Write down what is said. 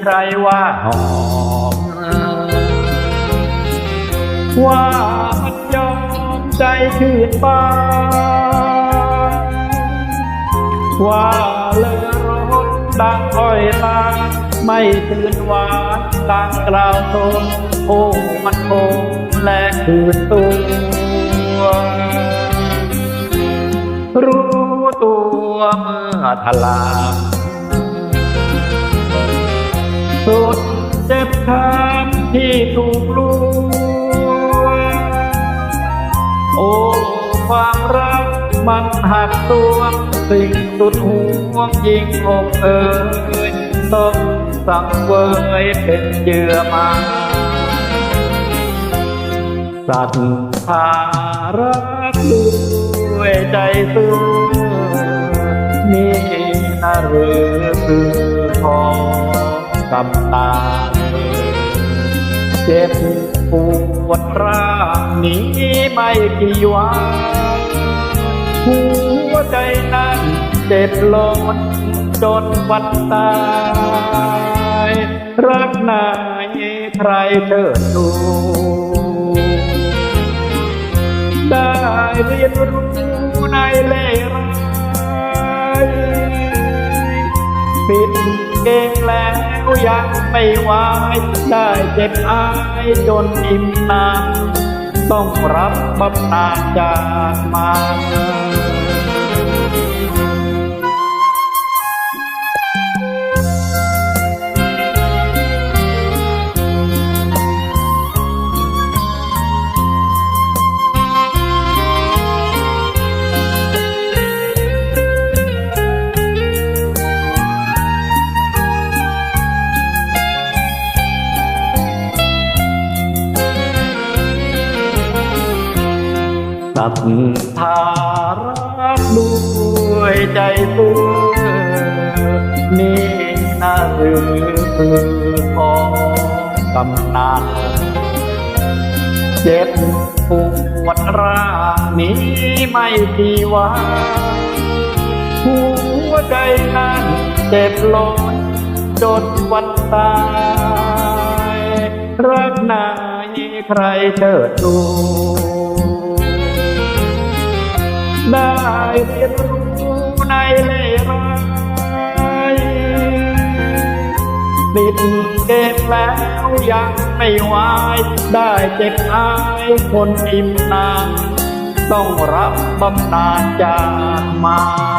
ใครว่าหอมว่ามันยอมใจชื่นบานว่าเลอรถดังอ้อยตาไม่ตื่นหวานดังกล่าวตนโอ้มันคงแลกคืนตัวรู้ตัวเมื่อทลาม สุดเจ็บช้ำที่ถูกลวงโอ้ความรักมันหักตัวสิ่งสุดห่วงยิ่งอกเอ่ยต้องสังเวยเป็นเยื่อมาสัตธารักด้วยใจซื่อนี่นะหรือคือของ กำตา เจ็บปวดร่างนี้ไม่กี่วันหัวใจนั้นเจ็บล้นจนวันตาย รักนายใครเชิดดูได้เรียนรู้ในเล่ เกงแล้วยังไม่ไหวได้เจ็บอายจนอิ่มนานต้องรับบำนาจากมา สัทธารักด้วยใจซื่อนี่นะหรือคือของกำนันเจ็บปวดร่างนี้ไม่กี่วันหัวใจนั้นเจ็บล้นจนวันตายรักนายใครเชิดดู ได้เรียนรู้ในเล่ห์ร้ายปิดเกมแล้วยังไม่ไหวได้เจ็บอายคนอิ่มนาน ต้องรับบำนาญจากมา